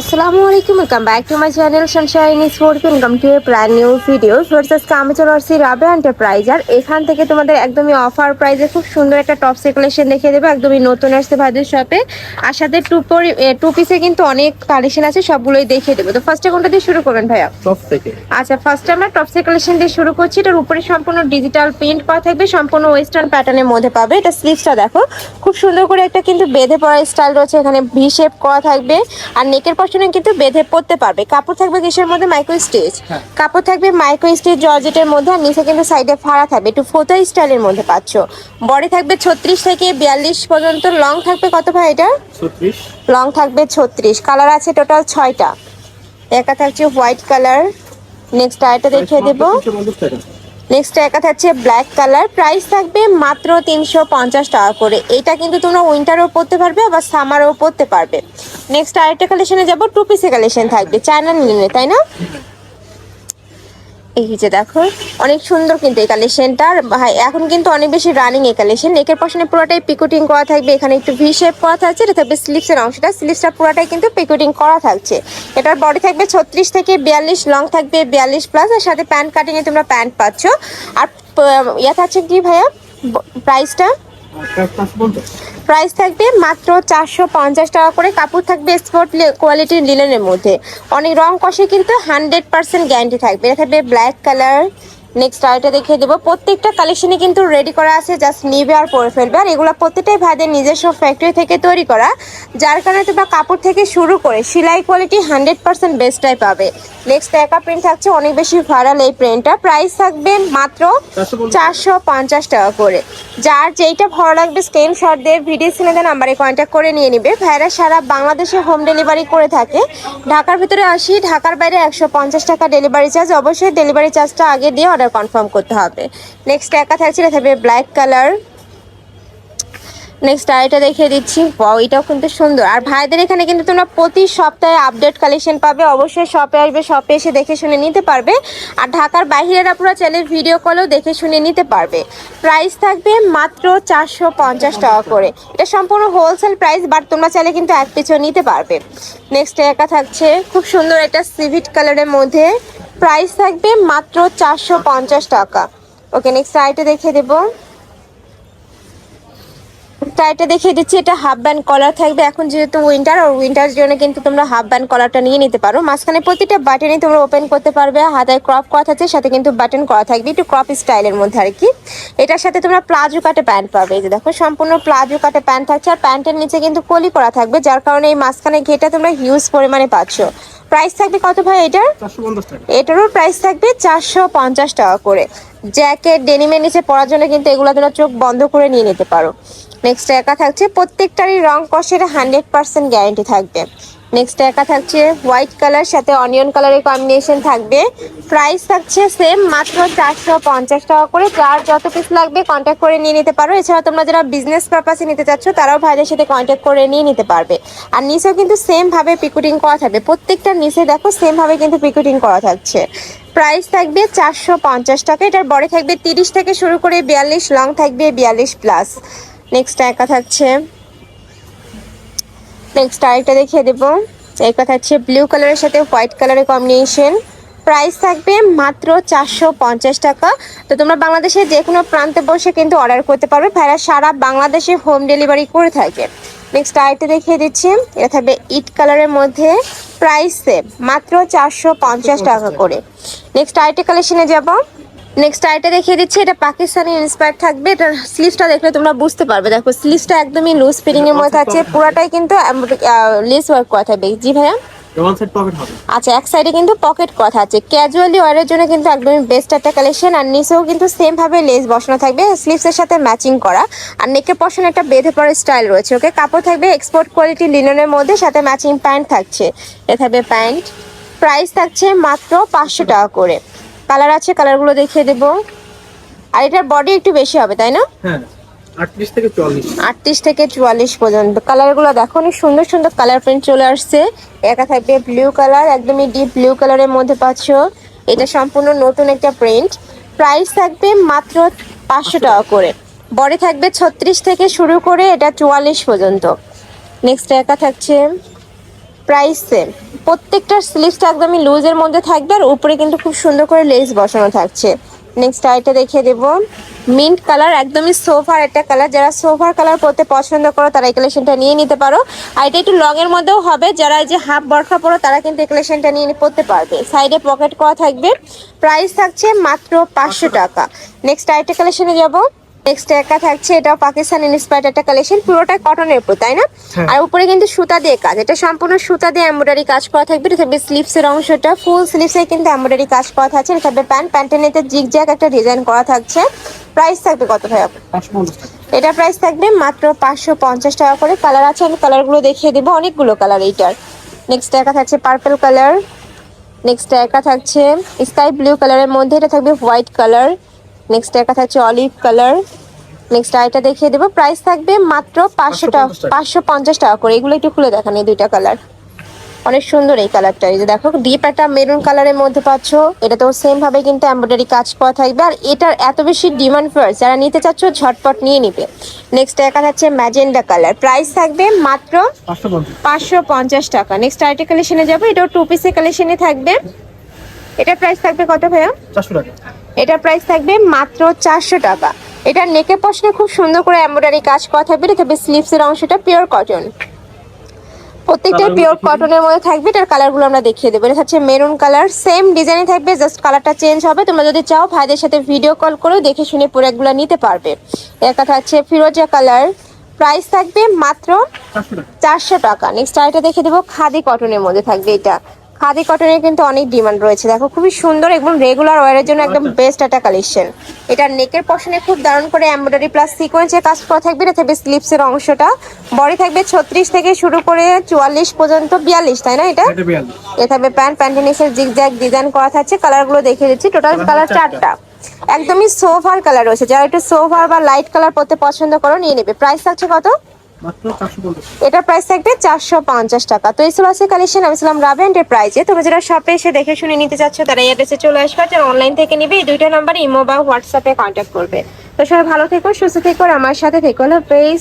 আসসালামু আলাইকুম welcome back to my channel Sunshine Sport welcome to a প্রায় new video আজকে আমি চলে আসছি রাবে এন্টারপ্রাইজ আর এখান থেকে তোমাদের একদমই অফার প্রাইসে খুব সুন্দর একটা টপ কালেকশন দেখিয়ে দেবো একদমই নতুন আসছে ভাইদের শপে আর সাথে টু টু পিসে কিন্তু অনেক কালেকশন আছে সবগুলোই দেখিয়ে দেবো। তো ফার্স্টে কোনটা দিয়ে শুরু করবেন ভাইয়া? টপ থেকে। আচ্ছা ফার্স্টে আমরা টপ কালেকশন দিয়ে শুরু করছি। এটার উপরে সম্পূর্ণ ডিজিটাল প্রিন্ট করা থাকবে সম্পূর্ণ ওয়েস্টার্ন প্যাটার্নের মধ্যে পাবে। এটা স্লিভসটা দেখো। খুব সুন্দর করে একটা কিন্তু বেঁধে পড়া স্টাইল রয়েছে এখানে ভি শেপ করা থাকবে। আর নেকের পশনে কিন্তু বেঁধে পড়তে পারবে। কাপড় থাকবে কিসের মধ্যে? মাইক্রো স্টিচ হ্যাঁ। কাপড় থাকবে মাইক্রো স্টিচ জর্জেটের মধ্যে আর নিচে কিন্তু সাইডে ফাড়া থাকবে। একটু ফোতা স্টাইলের মধ্যে পাচ্ছ। বডি থাকবে ছত্রিশ থেকে বিয়াল্লিশ পর্যন্ত। লং থাকবে কত ভাই এটা? লং থাকবে ছত্রিশ। কালার আছে টোটাল ছয়টা। একা থাকছে হোয়াইট কালার নেক্সট আরেকটা দেখিয়ে দেবো। নেক্সট একা থাকছে ব্ল্যাক কালার প্রাইস থাকবে মাত্র তিনশো পঞ্চাশ টাকা করে। এটা কিন্তু তোমরা উইন্টারও পরতে পারবে, আবার সামারও পরতে পারবে। নেক্সট আরেকটা কালেকশনে যাব টু পিসে কালেকশন থাকবে চায়না নিলে তাই না? এই যে দেখো, অনেক সুন্দর কিন্তু এই কালেকশনটা ভাই, এখন কিন্তু অনেক বেশি রানিং এই কালেকশন নেকের পশনে পুরোটাই পিকুটিং করা থাকবে। এখানে একটু ভি শেপ করা থাকছে, এটা থাকবে স্লিপসের অংশটা। স্লিপসটা পুরোটাই কিন্তু পিকুটিং করা থাকছে। এটার বডি থাকবে ছত্রিশ থেকে বিয়াল্লিশ লং থাকবে বিয়াল্লিশ প্লাস আর সাথে প্যান্ট কাটিংয়ে তোমরা প্যান্ট পাচ্ছ। আর ইয়া থাকছে কি ভাইয়া? প্রাইসটা প্রাইস থাকবে মাত্র চারশো পঞ্চাশ টাকা করে। কাপড় থাকবে স্পোর্ট কোয়ালিটির লিলেনের মধ্যে। অনেক রং কষে কিন্তু হান্ড্রেড পার্সেন্ট গ্যারান্টি থাকবে। এটা থাকবে ব্ল্যাক কালার নেক্সট আরেকটা দেখিয়ে দেবো। প্রত্যেকটা কালেকশনে কিন্তু রেডি করা আছে জাস্ট নিবে আর পরে ফেলবে। আর এগুলো প্রত্যেকটাই ভাইদের নিজস্ব ফ্যাক্টরি থেকে তৈরি করা। যার কারণে তোমরা কাপড় থেকে শুরু করে সেলাই কোয়ালিটি হান্ড্রেড পার্সেন্ট বেস্টটাই পাবে। নেক্সট একা প্রিন্ট থাকছে অনেক বেশি ভাইরাল এই প্রিন্টটা প্রাইস থাকবে মাত্র চারশো পঞ্চাশ। টাকা করে। যার যেইটা ভালো লাগবে স্ক্রিনশট দিয়ে ভিডিও সিনে সিনেদের নাম্বারে কন্ট্যাক্ট করে নিয়ে নিবে। ভাইরা সারা বাংলাদেশে হোম ডেলিভারি করে থাকে। ঢাকার ভিতরে আসি ঢাকার বাইরে একশো পঞ্চাশ টাকা ডেলিভারি চার্জ অবশ্যই ডেলিভারি চার্জটা আগে দিয়ে অর্ডার কনফার্ম করতে হবে। নেক্সট একা থাকছে এটা থাকবে ব্ল্যাক কালার নেক্সট আরেকটা দেখিয়ে দিচ্ছি। এটাও কিন্তু সুন্দর। আর ভাইদের এখানে কিন্তু তোমরা প্রতি সপ্তাহে আপডেট কালেকশন পাবে। অবশ্যই শপে আসবে শপে এসে দেখে শুনে নিতে পারবে। আর ঢাকার বাইরের আপনারা চাইলে ভিডিও কলও দেখে শুনে নিতে পারবে। প্রাইস থাকবে মাত্র চারশো পঞ্চাশ টাকা করে। এটা সম্পূর্ণ হোলসেল প্রাইস বাট তোমরা চাইলে কিন্তু এক পিছু নিতে পারবে। নেক্সট একা থাকছে। খুব সুন্দর একটা সিভিট কালারের মধ্যে প্রাইস থাকবে মাত্র চারশো পঞ্চাশ টাকা। ওকে নেক্সট আইটা দেখিয়ে দেবো। টাইটা দেখিয়ে দিচ্ছি এটা হাফ ব্যান্ড কলার থাকবে। এখন যেহেতু উইন্টার আর উইন্টার জন্য কিন্তু তোমরা হাফ ব্যান্ড কলারটা নিয়ে নিতে পারো। মাঝখানে প্রতিটা বাটনই তোমরা ওপেন করতে পারবে হাতায় ক্রপ করা থাকছে সাথে কিন্তু বাটন করা থাকবে একটু ক্রপ স্টাইলের মধ্যে আর কি এটার সাথে তোমরা প্লাজো কাটে প্যান্ট পাবে এই যে দেখো সম্পূর্ণ প্লাজো কাটে প্যান্ট থাকছে আর প্যান্টের নিচে কিন্তু কলি করা থাকবে যার কারণে এই মাঝখানে ঘেটা তোমরা হিউজ পরিমাণে পাচ্ছ। প্রাইস থাকবে কত ভাই এটার? এটারও প্রাইস থাকবে চারশো পঞ্চাশ টাকা করে। জ্যাকেট ডেনিমের নিচে পড়ার জন্য কিন্তু এগুলো তোমরা চোখ বন্ধ করে নিয়ে নিতে পারো। নেক্সট একা থাকছে, প্রত্যেকটারই রং কষের হান্ড্রেড পার্সেন্ট গ্যারেন্টি থাকবে। নেক্সট একা থাকছে হোয়াইট কালার সাথে অনিয়ন কালারের কম্বিনেশন থাকবে। প্রাইস থাকছে সেম মাত্র চারশো পঞ্চাশ টাকা করে। যার যত পিস লাগবে কন্ট্যাক্ট করে নিয়ে নিতে পারো। এছাড়া তোমরা যারা বিজনেস পারপাসে নিতে চাচ্ছ, তারাও ভাইদের সাথে কন্ট্যাক্ট করে নিয়ে নিতে পারবে। আর নিচেও কিন্তু সেমভাবে পিকুটিং করা থাকবে। প্রত্যেকটা নিচে দেখো সেমভাবে কিন্তু পিকুটিং করা থাকছে। প্রাইস থাকবে চারশো পঞ্চাশ টাকা। এটার বডি থাকবে তিরিশ থেকে শুরু করে বিয়াল্লিশ লং থাকবে বিয়াল্লিশ প্লাস নেক্সট একা থাকছে। নেক্সট আরেকটা দেখিয়ে দেবো। একটা থাকছে ব্লু কালারের সাথে হোয়াইট কালারের কম্বিনেশন প্রাইস থাকবে মাত্র চারশো পঞ্চাশ টাকা। তো তোমরা বাংলাদেশের যে কোনো প্রান্তে বসে কিন্তু অর্ডার করতে পারবে। ভাইরা, সারা বাংলাদেশে হোম ডেলিভারি করে থাকে। নেক্সট আরেকটা দেখিয়ে দিচ্ছি। এটা থাকবে ইট কালারের মধ্যে। প্রাইস মাত্র চারশো পঞ্চাশ টাকা করে। নেক্সট আরেকটা কালেকশনে যাব। নেক্সট আইটা দেখিয়ে দিচ্ছি এটা পাকিস্তানি ইন্সপায়ার থাকবে। এটার স্লিভসটা দেখলে তোমরা বুঝতে পারবে। দেখো স্লিভসটা একদমই লুজ ফিটিং এর মধ্যে আছে। পুরাটাই কিন্তু লেস ওয়ার্ক করা থাকবে জি ভাইয়া? আচ্ছা এক সাইডে কিন্তু পকেট কথা আছে। ক্যাজুয়ালি ওয়ারের জন্য কিন্তু একদমই বেস্ট একটা কালেকশন আর নিচেও কিন্তু সেম ভাবে লেস বসানো থাকবে। স্লিভসের সাথে ম্যাচিং করা। আর নেকের পশন একটা বেঁধে পড়ার স্টাইল রয়েছে ওকে কাপড় থাকবে এক্সপোর্ট কোয়ালিটি লিননের মধ্যে সাথে ম্যাচিং প্যান্ট থাকছে। এ থাকবে প্যান্ট প্রাইস থাকছে মাত্র পাঁচশো টাকা করে। কালার আছে কালারগুলো দেখিয়ে দেবো। আর এটার বডি একটু বেশি হবে তাই না? হ্যাঁ থেকে পর্যন্ত। কালারগুলো দেখো অনেক সুন্দর সুন্দর কালার প্রিন্ট চলে আসছে। একা থাকবে ব্লু কালার একদমই ডিপ ব্লু কালারের মধ্যে পাচ্ছ। এটা সম্পূর্ণ নতুন একটা প্রিন্ট প্রাইস থাকবে মাত্র পাঁচশো টাকা করে। বডি থাকবে ছত্রিশ থেকে শুরু করে এটা চুয়াল্লিশ পর্যন্ত। নেক্সট একা থাকছে। প্রাইস সেম প্রত্যেকটার স্লিভসটা একদমই লুজের মধ্যে থাকবে আর উপরে কিন্তু খুব সুন্দর করে লেস বসানো থাকছে। নেক্সট আইটা দেখিয়ে দেবো। মিন্ট কালার একদমই সোফার একটা কালার যারা সোফার কালার পরতে পছন্দ করো, তারা এই কালেকশনটা নিয়ে নিতে পারো। আর এটা একটু লং এর মধ্যেও হবে। যারা যে হাফ বরখা পরো, তারা কিন্তু এই কালেকশনটা নিয়ে পড়তে পারবে। সাইডে পকেট করা থাকবে। প্রাইস থাকছে মাত্র পাঁচশো টাকা। নেক্সট আইটা কালেকশনে যাব। নেক্সট একা থাকছে এটাও পাকিস্তান ইন্সপায়ার্ড একটা কালেকশন পুরোটাই কটনের উপর তাই না? হ্যাঁ। আর উপরে কিন্তু সুতা দিয়ে কাজ এটা সম্পূর্ণ সুতা দিয়ে এমব্রয়ডারি কাজ করা থাকবে এটা থাকবে স্লিভসের অংশটা ফুল স্লিভসে কিন্তু এমব্রয়ডারি কাজ করা থাকছে এটা থাকবে প্যান্ট প্যান্টের নিতে জিগজ্যাগ একটা ডিজাইন করা থাকছে। প্রাইস থাকবে কত ভাই এটা প্রাইস থাকবে মাত্র পাঁচশো পঞ্চাশ টাকা করে কালার আছে আমি কালারগুলো দেখিয়ে দেবো অনেকগুলো কালার এইটার। নেক্সট একা থাকছে পার্পল কালার নেক্সট একা থাকছে স্কাই ব্লু কালারের মধ্যে এটা থাকবে হোয়াইট কালার নেক্সট একা থাকছে অলিভ কালার নেক্সট আইটা দেখিয়ে দেবো। প্রাইস থাকবে মাত্র পাঁচশো টাকা 550 টাকা। পাঁচশো পঞ্চাশ টাকা করে। এগুলো একটু খুলে দেখান এই দুইটা কালার অনেক সুন্দর এই কালারটা এই যে দেখো ডিপ একটা মেরুন কালারের মধ্যে পাচ্ছ। এটা তো সেম ভাবে কিন্তু এমব্রয়ডারি কাজ করা থাকবে। আর এটার এত বেশি ডিমান্ড ফার্স্ট যারা নিতে চাচ্ছ ঝটপট নিয়ে নিবে। নেক্সট একা থাকছে ম্যাজেন্ডা কালার প্রাইস থাকবে মাত্র পাঁচশো পঞ্চাশ। টাকা। নেক্সট আইটি কালেকশনে যাব। এটাও টু পিসের কালেকশনে থাকবে। এটা প্রাইস থাকবে কত ভাইয়া? চারশো টাকা। এটা প্রাইস থাকবে মাত্র চারশো টাকা। এটা নেকের পশনে খুব সুন্দর করে এমব্রয়ডারি কাজ করা থাকবে থাকবে স্লিভসের অংশটা পিওর কটন প্রত্যেকটা পিওর কটনের মধ্যে থাকবে এটার কালারগুলো আমরা দেখিয়ে দেবো। এটা হচ্ছে মেরুন কালার সেম ডিজাইনে থাকবে জাস্ট কালারটা চেঞ্জ হবে। তোমরা যদি চাও ভাইদের সাথে ভিডিও কল করেও দেখে শুনে প্রোডাক্টগুলো নিতে পারবে। এর কথা হচ্ছে ফিরোজা কালার প্রাইস থাকবে মাত্র চারশো টাকা। চারশো টাকা। নেক্সট আরেকটা দেখে দেবো খাদি কটনের মধ্যে থাকবে এটা। খাদি কটনের কিন্তু অনেক ডিমান্ড রয়েছে। দেখো খুবই সুন্দর এবং রেগুলার ওয়ারের জন্য একদম বেস্ট একটা কালেকশন এটা নেকের পশনে খুব দারুণ করে এমব্রয়ডারি প্লাস সিকোয়েন্সের কাজ করা থাকবে। এটা থাকবে স্লিপসের অংশটা। বডি থাকবে ছত্রিশ থেকে শুরু করে চুয়াল্লিশ পর্যন্ত বিয়াল্লিশ তাই না এটা? এ থাকবে প্যান্ট প্যান্টেনিসের জিগজ্যাগ ডিজাইন করা থাকছে। কালারগুলো দেখিয়ে দিচ্ছি। টোটাল কালার চারটা। একদমই সোফার কালার রয়েছে। যারা একটু সোফার বা লাইট কালার পরতে পছন্দ করো নিয়ে নেবে। প্রাইস থাকছে কত? এটার প্রাইস থাকবে চারশো পঞ্চাশ টাকা। তো এই আছে কালেকশন আমি ছিলাম রাবে এন্ডের প্রাইজে তোমরা যারা শপে এসে দেখে শুনে নিতে চাচ্ছ, তারা এই চলে আসবে যারা অনলাইন থেকে নিবে, এই দুইটা নাম্বার ইমো বা হোয়াটসঅ্যাপে কন্ট্যাক্ট করবে। তো সবাই ভালো থেকো, সুস্থ থেকো আমার সাথে থেকো, হলো প্লিজ